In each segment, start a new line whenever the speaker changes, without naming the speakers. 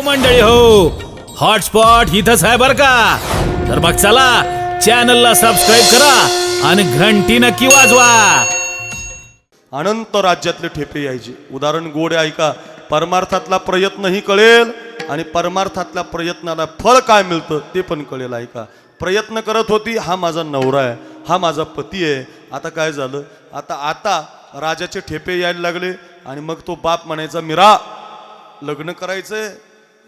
हो मंडळी हो. हॉटस्पॉट इथंच आहे बर का? तर मग चला चॅनलला सबस्क्राईब करा आणि घंटी नक्की वाजवा.
अनंत राज्यातले ठेपे यायचे. उदाहरण गोड ऐका. परमार्थातला प्रयत्नही कळेल आणि परमार्थातल्या प्रयत्नाला फळ काय मिळतं ते पण कळेल ऐका. प्रयत्न करत होती हा माझा नवरा आहे हा माझा पती आहे. आता काय झालं? आता आता राजाचे ठेपे यायला लागले आणि मग तो बाप म्हणायचा मिरा लग्न करायचंय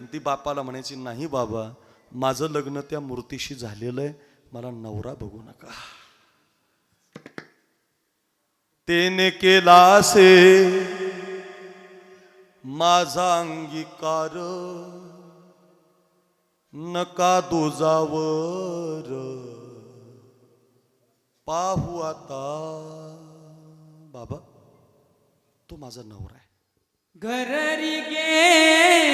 ती बापाला म्हणायची नाही बाबा माझं लग्न त्या मूर्तीशी झालेलं आहे मला नवरा बघू नका. तेने केला से माझा अंगीकार नका दुजावर. पाहू आता बाबा तो माझा नवरा आहे.
घररी गे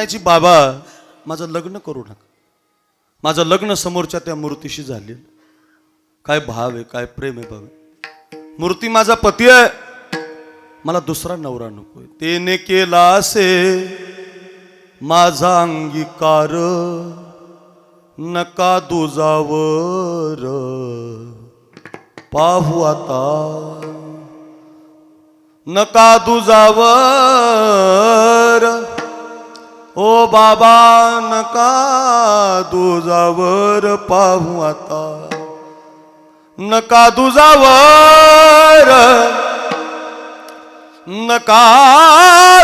म्हणायची बाबा माझं लग्न करू नका. माझं लग्न समोरच्या त्या मूर्तीशी झाले काय भाव आहे काय प्रेम आहे बाबा मूर्ती माझा पती आहे. मला दुसरा नवरा नकोय तेने केला असे माझा अंगीकार नका दुजावर. पाहू आता. नका दुजावर ओ बाबा नका दुजावर पाहू आता. नका दुजावर नका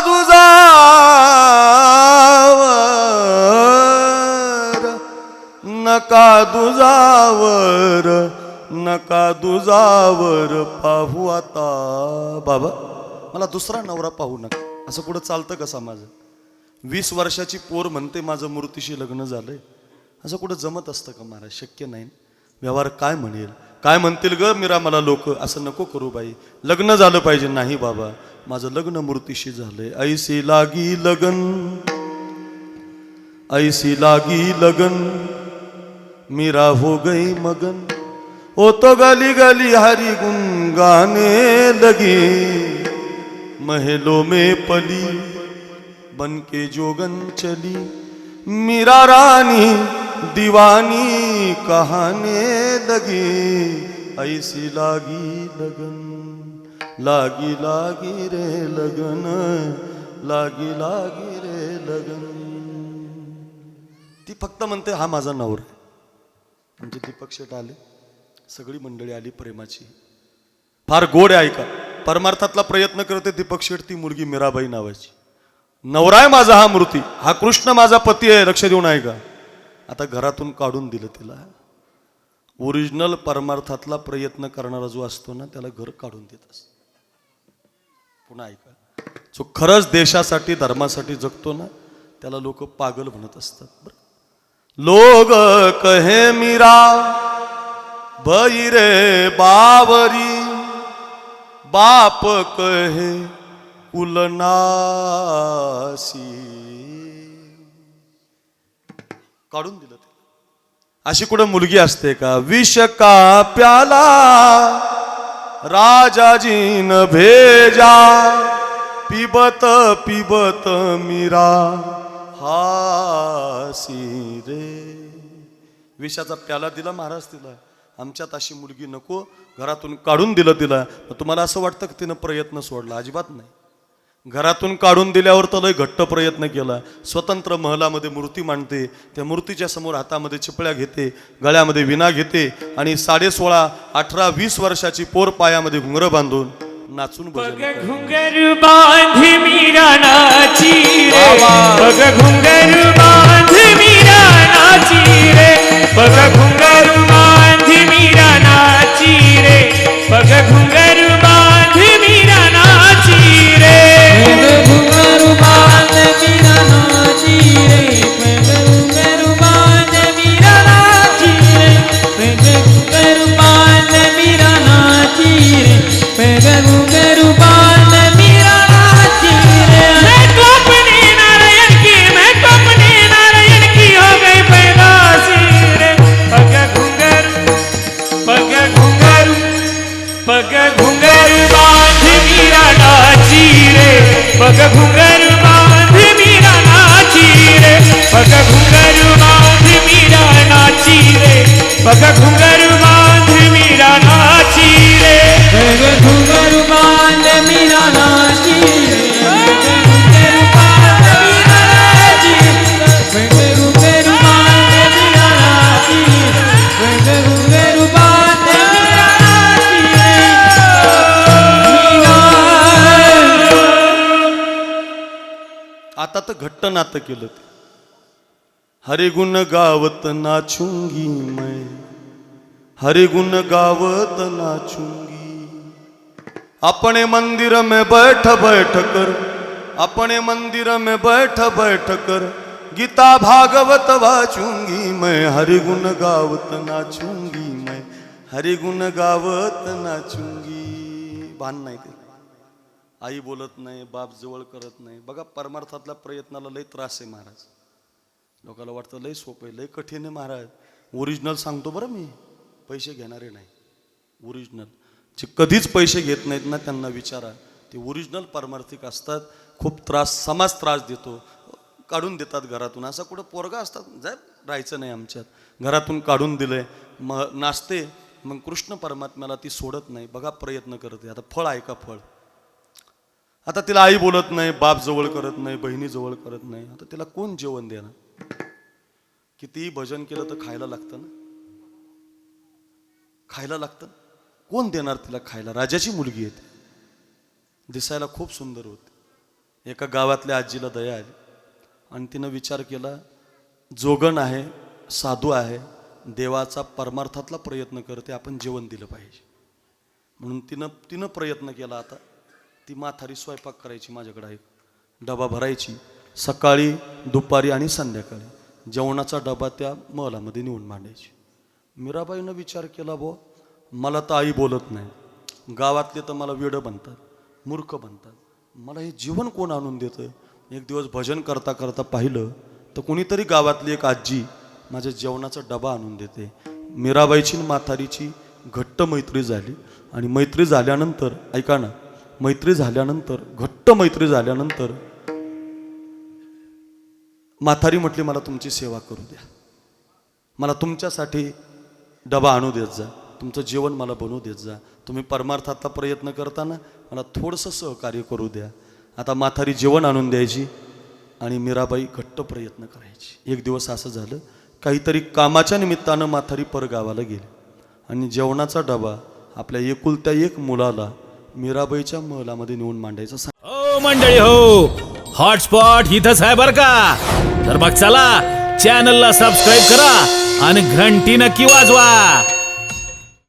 दुजावर नका दुजावर नका दुजावर पाहू आता. बाबा मला दुसरा नवरा पाहू नका. असं कुठं चालतं का समाज? वीस वर्षाची पोर म्हणते माझं मूर्तीशी लग्न झालंय. असं कुठं जमत असतं का महाराज? शक्य नाही. व्यवहार काय म्हणेल? काय म्हणतील ग मीरा मला लोक? असं नको करू बाई. लग्न झालं पाहिजे. नाही बाबा. माझं लग्न मूर्तीशी झालंय. ऐसी लागी लगन. ऐसी लागी लगन. मीरा हो गई मगन. ओ तो गाली गाली हरी गुन गाने लगी. महलों में पली. बन के जोगन चली। मीरा रानी दीवानी कहाने लगी ऐसी लागी लगन लागी लागी रे लगन लागी लागी रे लगन। ती फक्त म्हणते हा माझा नवर म्हणजे दीपक शेट आले सगळी मंडळी आली प्रेमाची. फार गोड आहे ऐका. परमार्थातला प्रयत्न करते दीपक शेट ती मुलगी मीराबाई नावाची. नवरा माझा हा मूर्ती हा कृष्ण माझा पती आहे लक्ष देऊन आहे का? आता घरातून काढून दिलं तिला. ओरिजिनल परमार्थातला प्रयत्न करणारा जो असतो ना त्याला घर काढून देत असत. पुन्हा ऐका. जो खरंच देशासाठी धर्मासाठी जगतो ना त्याला लोक पागल म्हणत असतात बरं. लोग कहे मीरा रे बावरी बाप कहे वासी काढून दिलं ते. अशी कुठं मुलगी असते का? विष का प्याला राजाजीन भेजा. पिबत पिबत मीरा. हासी रे. विषाचा प्याला दिला महाराज तिला. आमच्यात अशी मुलगी नको. घरातून काढून दिलं तिला. तुम्हाला असं वाटतं की तिनं प्रयत्न सोडला? अजिबात नाही. घरातून काढून दिल्यावर तर लय घट्ट प्रयत्न केला. स्वतंत्र महलामध्ये मूर्ती मांडते त्या मूर्तीच्या समोर हातामध्ये चिपळ्या घेते गळ्यामध्ये विना घेते आणि साडे सोळा अठरा वीस वर्षाची पोर पायामध्ये घुंगरं बांधून नाचून
घुंगर बांध मीरा नाची रे.
आता तर घट्ट नातं केलं ते. हरिगुण गावत नाचुंगी मै. हरिगुण गावत नाचुंगी. अपने मंदिर में बैठ बैठ कर. अपने मंदिर में बैठ बैठ कर. गीता भागवत वाचूंगी मैं. हरिगुण गावत नाचूंगी मैं. हरिगुण गावत नाचूंगी. भान नाही ते. आई बोलत नाही बाप जवळ करत नाही. बघा परमार्थातल्या प्रयत्नाला लय त्रास आहे महाराज. लोकाला वाटतं लय सोपं आहे लय कठीण आहे महाराज. ओरिजिनल सांगतो बरं मी. पैसे घेणारे नाही. ओरिजिनल जे कधीच पैसे घेत नाहीत ना त्यांना विचारा. ते ओरिजिनल परमार्थिक असतात. खूप त्रास समाज त्रास देतो. काढून देतात घरातून. असं कुठं पोरगा असतात जाय राहायचं नाही आमच्यात. घरातून काढून दिलंय. मग नाचते मग कृष्ण परमात्म्याला ती सोडत नाही. बघा प्रयत्न करते. आता फळ आहे का फळ? आता तिला आई बोलत नाही बाप जवळ करत नाही बहिणी जवळ करत नाही. आता तिला कोण जेवण देणार? कितीही भजन केलं तर खायला लागतं ना? खायला लागतं कोण देणार तिला खायला? राजाची मुलगी आहे ती. दिसायला खूप सुंदर होती. एका गावातल्या आजीला दया आली. आणि तिनं विचार केला जोगण आहे साधू आहे देवाचा परमार्थातला प्रयत्न करते आपण जेवण दिलं पाहिजे. म्हणून तिनं तिनं प्रयत्न केला आता. ती माथारी स्वयंपाक करायची माझ्याकडे आहे. डबा भरायची. सकाळी दुपारी आणि संध्याकाळी. जेवणाचा डबा त्या महलामध्ये नेऊन मांडायची. मीराबाईनं विचार केला बो मला तर आई बोलत नाही. गावातले तर मला वेडं बनतात मूर्ख बनतात. मला हे जीवन कोण आणून देतं एक दिवस भजन करता करता पाहिलं तर कोणीतरी गावातली एक आजी माझ्या जेवणाचा डबा आणून देते. मीराबाईची आणि घट्ट मैत्री झाली आणि मैत्री झाल्यानंतर ऐका ना मैत्री झाल्यानंतर घट्ट मैत्री झाल्यानंतर म्हातारी म्हटली मला तुमची सेवा करू द्या. मला तुमच्यासाठी डबा आणू देत जा. तुमचं जेवण मला बनवू देत जा. तुम्ही परमार्थातला प्रयत्न करताना मला थोडंसं सहकार्य करू द्या. आता म्हातारी जेवण आणून द्यायची आणि मीराबाई घट्ट प्रयत्न करायची. एक दिवस असं झालं काहीतरी कामाच्या निमित्तानं म्हातारी परगावाला गेली आणि जेवणाचा डबा आपल्या एकुलत्या एक मुलाला मीराबाईच्या महलामध्ये नेऊन मांडायचं सांग
हो मंडळी हो. हॉटस्पॉट इथंच आहे बर का? तर मग चला चॅनलला सबस्क्राईब करा आणि घंटी नक्की वाजवा.